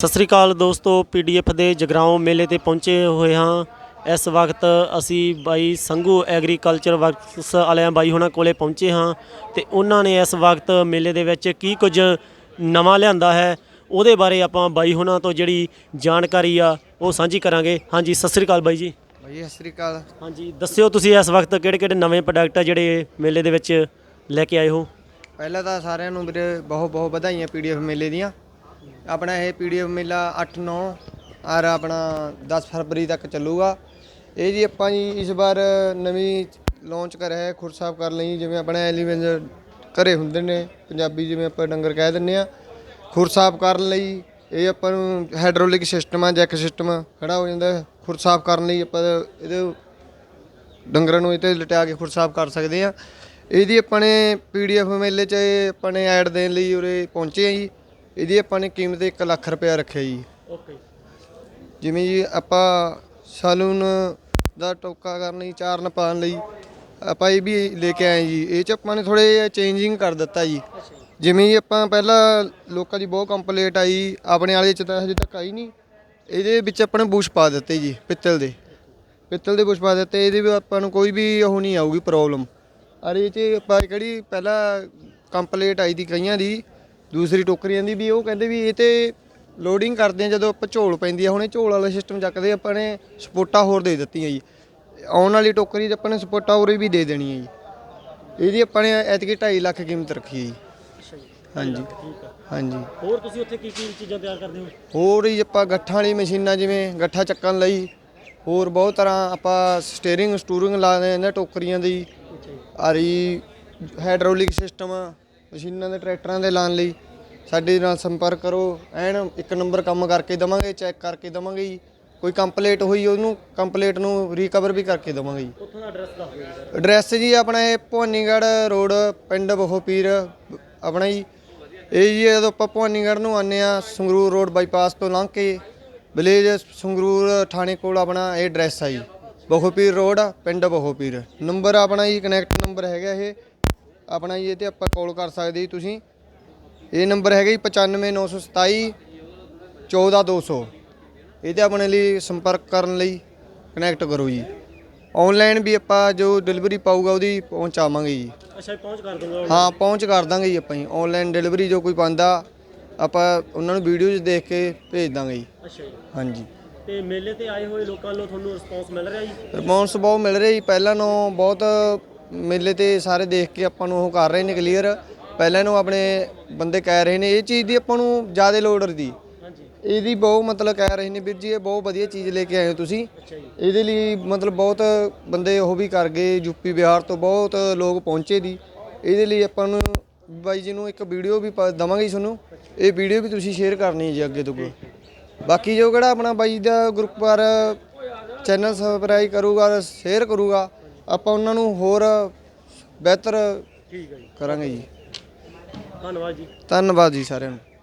ਸਤਿ ਸ੍ਰੀ ਅਕਾਲ ਦੋਸਤੋ ਪੀਡੀਐਫ ਦੇ ਜਗਰਾਉਂ ਮੇਲੇ ਤੇ ਪਹੁੰਚੇ ਹੋਏ ਹਾਂ। ਇਸ ਵਕਤ ਅਸੀਂ ਬਾਈ ਸੰਘੂ ਐਗਰੀਕਲਚਰ ਵਰਕਸ ਵਾਲਿਆਂ ਬਾਈ ਹੁਣਾਂ ਕੋਲੇ ਪਹੁੰਚੇ ਹਾਂ ਤੇ ਉਹਨਾਂ ਨੇ ਇਸ ਵਕਤ ਮੇਲੇ ਦੇ ਵਿੱਚ ਕੀ ਕੁਝ ਨਵਾਂ ਲਿਆਂਦਾ ਹੈ ਉਹਦੇ ਬਾਰੇ ਆਪਾਂ ਬਾਈ ਹੁਣਾਂ ਤੋਂ ਜਿਹੜੀ ਜਾਣਕਾਰੀ ਆ ਉਹ ਸਾਂਝੀ ਕਰਾਂਗੇ। ਹਾਂਜੀ ਸਤਿ ਸ੍ਰੀ ਅਕਾਲ ਬਾਈ ਜੀ। ਭਾਈ ਸਤਿ ਸ੍ਰੀ ਅਕਾਲ। ਹਾਂਜੀ ਦੱਸਿਓ ਤੁਸੀਂ ਇਸ ਵਕਤ ਕਿਹੜੇ ਕਿਹੜੇ ਨਵੇਂ ਪ੍ਰੋਡਕਟ ਆ ਜਿਹੜੇ ਮੇਲੇ ਦੇ ਵਿੱਚ ਲੈ ਕੇ ਆਏ ਹੋ? ਪਹਿਲਾਂ ਤਾਂ ਸਾਰਿਆਂ ਨੂੰ ਵੀਰੇ ਬਹੁਤ ਬਹੁਤ ਵਧਾਈਆਂ ਪੀਡੀਐਫ ਮੇਲੇ ਦੀਆਂ। ਆਪਣਾ ਇਹ ਪੀਡੀਐਫ ਮੇਲਾ 8 9 ਔਰ ਆਪਣਾ 10 ਫਰਵਰੀ ਤੱਕ ਚੱਲੂਗਾ। ਇਹ ਜੀ ਆਪਾਂ ਜੀ ਇਸ ਵਾਰ ਨਵੀਂ ਲਾਂਚ ਕਰ ਹੈ ਖੁਰ ਸਾਫ਼ ਕਰਨ ਲਈ, ਜਿਵੇਂ ਆਪਣਾ ਐਲੀਮੈਂਟ ਘਰੇ ਹੁੰਦੇ ਨੇ, ਪੰਜਾਬੀ ਜਿਵੇਂ ਆਪਾਂ ਡੰਗਰ ਕਹਿ ਦਿੰਨੇ ਆ ਖੁਰ ਸਾਫ਼ ਕਰਨ ਲਈ ਇਹ ਆਪਾਂ ਨੂੰ ਹਾਈਡ੍ਰੋਲਿਕ ਸਿਸਟਮ ਆ ਜੈਕ ਸਿਸਟਮ ਖੜਾ ਹੋ ਜਾਂਦਾ। ਹੈ। ਖੁਰ ਸਾਫ਼ ਕਰਨ ਲਈ ਆਪਾਂ ਇਹਦੇ ਡੰਗਰਾਂ ਨੂੰ ਇਹ ਤੇ ਲਟਾ ਕੇ ਖੁਰ ਸਾਫ਼ ਕਰ ਸਕਦੇ ਆ ਇਹਦੀ ਆਪਾਂ ਨੇ ਪੀਡੀਐਫ ਮੇਲੇ 'ਚ ਆਪਾਂ ਨੇ ਐਡ ਦੇਣ ਲਈ ਉਰੇ ਪਹੁੰਚੇ ਆ ਜੀ। ਇਹਦੀ ਆਪਾਂ ਨੇ ਕੀਮਤ 1 ਲੱਖ ਰੁਪਇਆ ਰੱਖਿਆ ਜੀ। ਓਕੇ ਜਿਵੇਂ ਜੀ ਆਪਾਂ ਸੈਲੂਨ ਦਾ ਟੋਕਾ ਕਰਨ ਲਈ ਚਾਰਨ ਪਾਉਣ ਲਈ ਆਪਾਂ ਇਹ ਵੀ ਲੈ ਕੇ ਆਏ ਜੀ। ਇਹ 'ਚ ਆਪਾਂ ਨੇ ਥੋੜੇ ਚੇਂਜਿੰਗ ਕਰ ਦਿੱਤਾ ਜੀ। ਜਿਵੇਂ ਜੀ ਆਪਾਂ ਪਹਿਲਾਂ ਲੋਕਾਂ ਦੀ ਬਹੁਤ ਕੰਪਲੇਂਟ ਆਈ ਆਪਣੇ ਵਾਲੇ 'ਚ ਤਾਂ ਹਜੇ ਤੱਕ ਆਈ ਨਹੀਂ। ਇਹਦੇ ਵਿੱਚ ਆਪਾਂ ਨੇ ਬੂਸ਼ ਪਾ ਦਿੱਤੇ ਜੀ ਪਿੱਤਲ ਦੇ। ਪਿੱਤਲ ਦੇ ਬੁਸ਼ ਪਾ ਦਿੱਤੇ ਇਹਦੇ ਵੀ ਆਪਾਂ ਨੂੰ ਕੋਈ ਵੀ ਉਹ ਨਹੀਂ ਆਊਗੀ ਪ੍ਰੋਬਲਮ ਅਰ ਇਹ 'ਚ ਆਪਾਂ ਕਿਹੜੀ ਪਹਿਲਾਂ ਕੰਪਲੇਂਟ ਆਈ ਦੀ ਕਈਆਂ ਦੀ ਦੂਸਰੀ ਟੋਕਰੀਆਂ ਦੀ ਵੀ ਉਹ ਕਹਿੰਦੇ ਵੀ ਇਹ ਤੇ ਲੋਡਿੰਗ ਕਰਦੇ ਆ ਜਦੋਂ ਆਪਾਂ ਝੋਲ ਪੈਂਦੀ ਆ ਹੁਣ ਇਹ ਝੋਲ ਵਾਲਾ ਸਿਸਟਮ ਚੱਕਦੇ ਆਪਾਂ ਨੇ ਸਪੋਟਾ ਹੋਰ ਦੇ ਦਿੱਤੀਆਂ ਜੀ। ਆਉਣ ਵਾਲੀ ਟੋਕਰੀ 'ਚ ਆਪਾਂ ਨੇ ਸਪੋਟਾ ਹੋਰ ਵੀ ਦੇ ਦੇਣੀ ਹੈ ਜੀ। ਇਹਦੀ ਆਪਾਂ ਨੇ ਐਤਕੀ 2.5 ਲੱਖ ਕੀਮਤ ਰੱਖੀ ਹੈ ਜੀ। ਅੱਛਾ ਜੀ। ਹਾਂਜੀ। ਠੀਕ ਆ। ਹਾਂਜੀ। ਹੋਰ ਤੁਸੀਂ ਉੱਥੇ ਕੀ ਕੀ ਚੀਜ਼ਾਂ ਤਿਆਰ ਕਰਦੇ ਹੋ? ਹੋਰ ਹੀ ਆਪਾਂ ਗੱਠਾਂ ਵਾਲੀ ਮਸ਼ੀਨਾਂ ਜਿਵੇਂ ਗੱਠਾ ਚੱਕਣ ਲਈ ਹੋਰ ਬਹੁਤ ਤਰ੍ਹਾਂ ਆਪਾਂ ਸਟੀਅਰਿੰਗ ਸਟੂਰਿੰਗ ਲਾਦੇ ਇਹਨਾਂ ਟੋਕਰੀਆਂ ਦੀ। ਆਰੀ ਹਾਈਡ੍ਰੋਲਿਕ ਸਿਸਟਮ ਮਸ਼ੀਨਾਂ ਦੇ ਟਰੈਕਟਰਾਂ ਦੇ ਲਾਉਣ ਲਈ ਸਾਡੇ ਨਾਲ ਸੰਪਰਕ ਕਰੋ ਐਨ ਇੱਕ ਨੰਬਰ ਕੰਮ ਕਰਕੇ ਦਵਾਂਗੇ ਚੈੱਕ ਕਰਕੇ ਦਵਾਂਗੇ ਜੀ। ਕੋਈ ਕੰਪਲੀਟ ਹੋਈ ਉਹਨੂੰ ਕੰਪਲੀਟ ਨੂੰ ਰੀਕਵਰ ਵੀ ਕਰਕੇ ਦਵਾਂਗੇ ਜੀ। ਉੱਥੋਂ ਦਾ ਐਡਰੈਸ ਦੱਸ ਦਿਓ ਜੀ ਐਡਰੈਸ ਜੀ ਆਪਣਾ ਇਹ ਭਵਾਨੀਗੜ੍ਹ ਰੋਡ ਪਿੰਡ ਬਹੋਪੀਰ ਆਪਣਾ ਜੀ। ਇਹ ਜੀ ਜਦੋਂ ਆਪਾਂ ਭਵਾਨੀਗੜ੍ਹ ਨੂੰ ਆਨੇ ਆ ਸੰਗਰੂਰ ਰੋਡ ਬਾਈਪਾਸ ਤੋਂ ਲੰਘ ਕੇ ਵਿਲੇਜ ਸੰਗਰੂਰ ਥਾਣੇ ਕੋਲ ਆਪਣਾ ਇਹ ਐਡਰੈਸ ਆ ਜੀ। ਬਹੋਪੀਰ ਰੋਡ ਪਿੰਡ ਬਹੋਪੀਰ। ਨੰਬਰ ਆਪਣਾ ਜੀ ਕਨੈਕਟ ਨੰਬਰ ਹੈਗਾ ਇਹ। ਆਪਣਾ ਜੀ ਇਹ ਤੇ ਆਪਾਂ ਕਾਲ ਕਰ ਸਕਦੇ ਜੀ ਤੁਸੀਂ। ਇਹ ਨੰਬਰ ਹੈਗਾ ਜੀ 95927 14200 ਇਹ ਤੇ ਆਪਣੇ ਲਈ ਸੰਪਰਕ ਕਰਨ ਲਈ ਕਨੈਕਟ ਕਰੋ ਜੀ। ਆਨਲਾਈਨ ਵੀ ਆਪਾਂ ਜੋ ਡਿਲੀਵਰੀ ਪਾਊਗਾ ਉਹਦੀ ਪਹੁੰਚਾਵਾਂਗੇ ਜੀ। ਅੱਛਾ ਪਹੁੰਚ ਕਰ ਦੂੰਗਾ ਹਾਂ ਪਹੁੰਚ ਕਰ ਦਾਂਗੇ ਜੀ ਆਪਾਂ ਜੀ। ਆਨਲਾਈਨ ਡਿਲੀਵਰੀ ਜੋ ਕੋਈ ਪਾਉਂਦਾ ਆਪਾਂ ਉਹਨਾਂ ਨੂੰ ਵੀਡੀਓਜ਼ ਦੇਖ ਕੇ ਭੇਜ ਦਾਂਗੇ ਜੀ। ਅੱਛਾ ਜੀ। ਹਾਂਜੀ। ਤੇ ਮੇਲੇ ਤੇ ਆਏ ਹੋਏ ਲੋਕਾਂ ਵੱਲੋਂ ਤੁਹਾਨੂੰ ਰਿਸਪੌਂਸ ਮਿਲ ਰਿਹਾ ਜੀ? ਰਿਸਪੌਂਸ ਬਹੁਤ ਮਿਲ ਰਿਹਾ ਜੀ। ਪਹਿਲਾਂ ਨੂੰ ਬਹੁਤ ਮੇਲੇ ਤੇ ਸਾਰੇ ਦੇਖ ਕੇ ਆਪਾਂ ਨੂੰ ਉਹ ਕਰ ਰਹੇ ਨੇ ਕਲੀਅਰ ਪਹਿਲਾਂ ਨੂੰ ਆਪਣੇ ਬੰਦੇ ਕਹਿ ਰਹੇ ਨੇ ਇਹ ਚੀਜ਼ ਦੀ ਆਪਾਂ ਨੂੰ ਜ਼ਿਆਦਾ ਲੋੜ ਦੀ। ਇਹਦੀ ਬਹੁਤ ਮਤਲਬ ਕਹਿ ਰਹੇ ਨੇ ਵੀਰ ਜੀ ਇਹ ਬਹੁਤ ਵਧੀਆ ਚੀਜ਼ ਲੈ ਕੇ ਆਏ ਹੋ ਤੁਸੀਂ। ਇਹਦੇ ਲਈ ਮਤਲਬ ਬਹੁਤ ਬੰਦੇ ਉਹ ਵੀ ਕਰ ਗਏ ਯੂਪੀ ਬਿਹਾਰ ਤੋਂ ਬਹੁਤ ਲੋਕ ਪਹੁੰਚੇ ਦੀ। ਇਹਦੇ ਲਈ ਆਪਾਂ ਨੂੰ ਬਾਈ ਜੀ ਨੂੰ ਇੱਕ ਵੀਡੀਓ ਵੀ ਦੇਵਾਂਗੇ ਤੁਹਾਨੂੰ। ਇਹ ਵੀਡੀਓ ਵੀ ਤੁਸੀਂ ਸ਼ੇਅਰ ਕਰਨੀ ਹੈ ਜੀ ਅੱਗੇ ਤੋਂ। ਬਾਕੀ ਜੋ ਕਿਹੜਾ ਆਪਣਾ ਬਾਈ ਦਾ ਗਰੁੱਪ ਪਰ ਚੈਨਲ ਸਬਸਕ੍ਰਾਈਬ ਕਰੂਗਾ ਸ਼ੇਅਰ ਕਰੂਗਾ ਆਪਾਂ ਉਹਨਾਂ ਨੂੰ ਹੋਰ ਬਿਹਤਰ ਠੀਕ ਹੈ ਜੀ। ਕਰਾਂਗੇ ਜੀ। ਧੰਨਵਾਦ ਜੀ। ਧੰਨਵਾਦ ਜੀ ਸਾਰਿਆਂ ਨੂੰ।